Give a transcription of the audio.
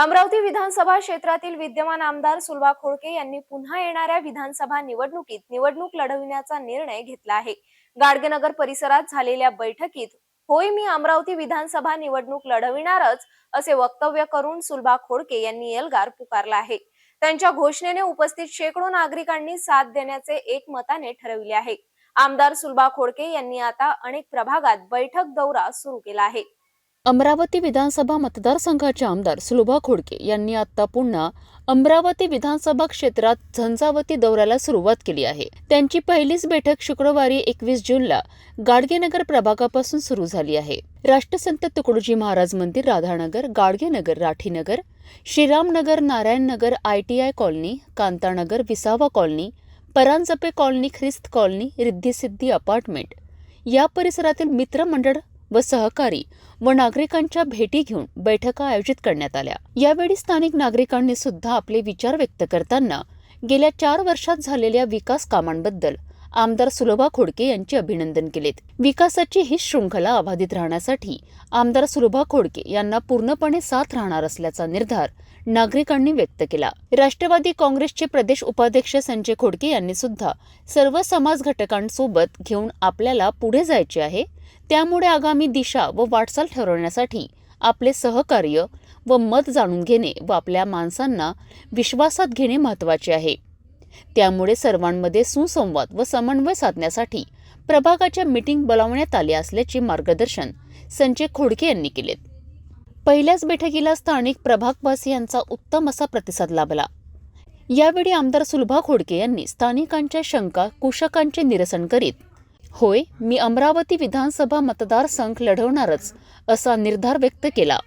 अमरावती विधानसभा क्षेत्रातील विद्यमान आमदार सुलभा खोडके यांनी पुन्हा येणाऱ्या विधानसभा निवडणुकीत निवडणूक लढविण्याचा निर्णय घेतला आहे. गाडगेनगर परिसरात झालेल्या बैठकीत होय मी अमरावती विधानसभा निवडणूक लढविणारच असे वक्तव्य करून सुलभा खोडके यांनी एल्गार पुकारला आहे. त्यांच्या घोषणेने उपस्थित शेकडो नागरिकांनी साथ देण्याचे एकमताने ठरविले आहे. आमदार सुलभा खोडके यांनी आता अनेक प्रभागात बैठक दौरा सुरू केला आहे. अमरावती विधानसभा मतदारसंघाचे आमदार सुलभा खोडके यांनी आता पुन्हा अमरावती विधानसभा क्षेत्रात झंझावती दौऱ्याला सुरुवात केली आहे. त्यांची पहिलीच बैठक शुक्रवारी एकवीस जूनला गाडगेनगर प्रभागापासून सुरू झाली आहे. राष्ट्रसंत तुकडोजी महाराज मंदिर Radhanagar Gadgenagar Rathinagar Shriramnagar Narayannagar ITI colony Kantanagar Visava colony Paranjpe colony ख्रिस्त कॉलनी रिद्धिसिद्धी अपार्टमेंट या परिसरातील मित्रमंडळ व सहकारी व नागरिकांच्या भेटी घेऊन बैठका आयोजित करण्यात आल्या. यावेळी स्थानिक नागरिकांनी सुद्धा आपले विचार व्यक्त करताना गेल्या चार वर्षात झालेल्या विकास कामांबद्दल आमदार सुलभा खोडके यांचे अभिनंदन केलेत. विकासाची ही शृंखला अबाधित राहण्यासाठी आमदार सुलभा खोडके यांना पूर्णपणे साथ राहणार असल्याचा निर्धार नागरिकांनी व्यक्त केला. राष्ट्रवादी काँग्रेसचे प्रदेश उपाध्यक्ष संजय खोडके यांनी सुद्धा सर्व समाज घटकांसोबत घेऊन आपल्याला पुढे जायचे आहे त्यामुळे आगामी दिशा व वाटचाल ठरवण्यासाठी आपले सहकार्य व मत जाणून घेणे व आपल्या माणसांना विश्वासात घेणे महत्त्वाचे आहे. त्यामुळे सर्वांमध्ये सुसंवाद व समन्वय साधण्यासाठी प्रभागाच्या मीटिंग बोलावण्यात आली असल्याचे मार्गदर्शन संजय खोडके यांनी केलेत पहिल्याच बैठकीला स्थानिक प्रभागवासियांचा उत्तम असा प्रतिसाद लाभला. यावेळी आमदार सुलभा खोडके यांनी स्थानिकांच्या शंका कुशकांचे निरसन करीत होय मी अमरावती विधानसभा मतदारसंघ लढवणारच असा निर्धार व्यक्त केला.